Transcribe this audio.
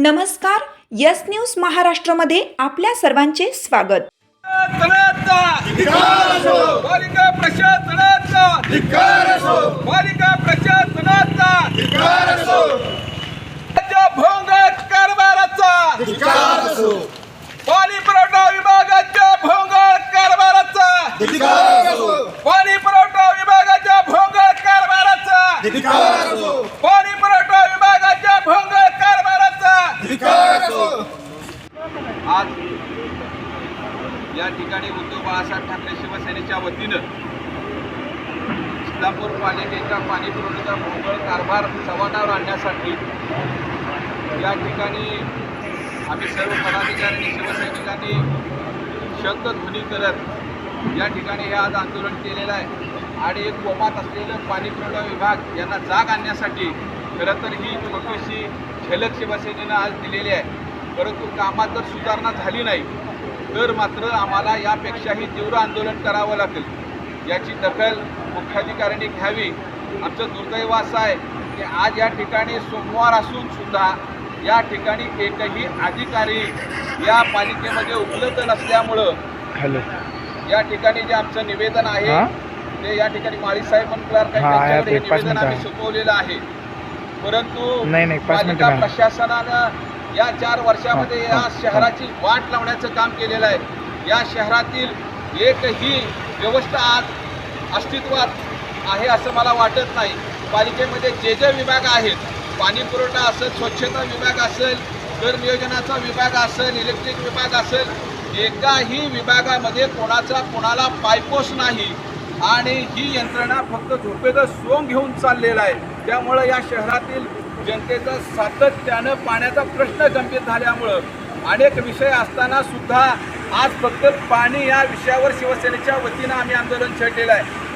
नमस्कार yes news महाराष्ट्रमध्ये आपल्या सर्वांचे स्वागत. प्रशासनाचा. बालिका प्रशासनाचा. राज्य कारभाराचा. पाणी पुरवठा विभागाच्या भोंग कारभाराचा. पाणी पुरवठा विभागाच्या भोंग कारभाराचा. पाणी पुरवठा विभागाच्या आज या ठिकाणी उद्धव बाळासाहेब ठाकरे शिवसेनेच्या वतीनं इस्लामपूर पालिकेच्या पाणी पुरवठ्याचा भोंगळ कारभार चव्हाणावर आणण्यासाठी या ठिकाणी आम्ही सर्व पदाधिकाऱ्यांनी शिवसैनिकांनी शंखध्वनी करत या ठिकाणी हे आज आंदोलन केलेलं आहे. आणि एक कोमात असलेलं पाणी पुरवठा विभाग यांना जाग आणण्यासाठी खरं तर ही छोटीशी झलक शिवसेनेनं आज दिलेली आहे. परंतु कामात जर सुधारणा झाली नाही. तर मात्र आम्हाला यापेक्षाही तीव्र आंदोलन करावं लागेल. याची दखल मुख्याधिकाऱ्यांनी घ्यावी. आमचं दुर्दैव असं आहे की आज या ठिकाणी सोमवार असून सुद्धा या ठिकाणी एकही अधिकारी या पालिकेमध्ये उपलब्ध नसल्यामुळं हॅलो. या ठिकाणी जे आमचं निवेदन आहे? ते या ठिकाणी माळी साहेब पाच निवेदन आम्ही मिनिटं. सोपवलेलं आहे. परंतु नाही, नाही, पाच पालिका. प्रशासनानं या चार वर्षामध्ये हा, या हा, शहराची वाट लावण्याचं काम केलेलं आहे. या शहरातील एकही व्यवस्था आज अस्तित्वात आहे असं मला वाटत नाही. पालिकेमध्ये जे जे विभाग आहेत पाणी पुरवठा असेल स्वच्छता विभाग असेल कर नियोजनाचा विभाग असेल इलेक्ट्रिक विभाग असेल एकाही विभागामध्ये कोणाचा कोणाला पायपोस नाही. आणि ही यंत्रणा फक्त झोपेचं सोंग घेऊन चाललेलं आहे. त्यामुळं या शहरातील जनतेचा सातत्यानं पाण्याचा प्रश्न गंभीर झाल्यामुळं अनेक विषय असताना सुद्धा आज फक्त पाणी या विषयावर शिवसेनेच्या वतीनं आम्ही आंदोलन छेडलेलं आहे.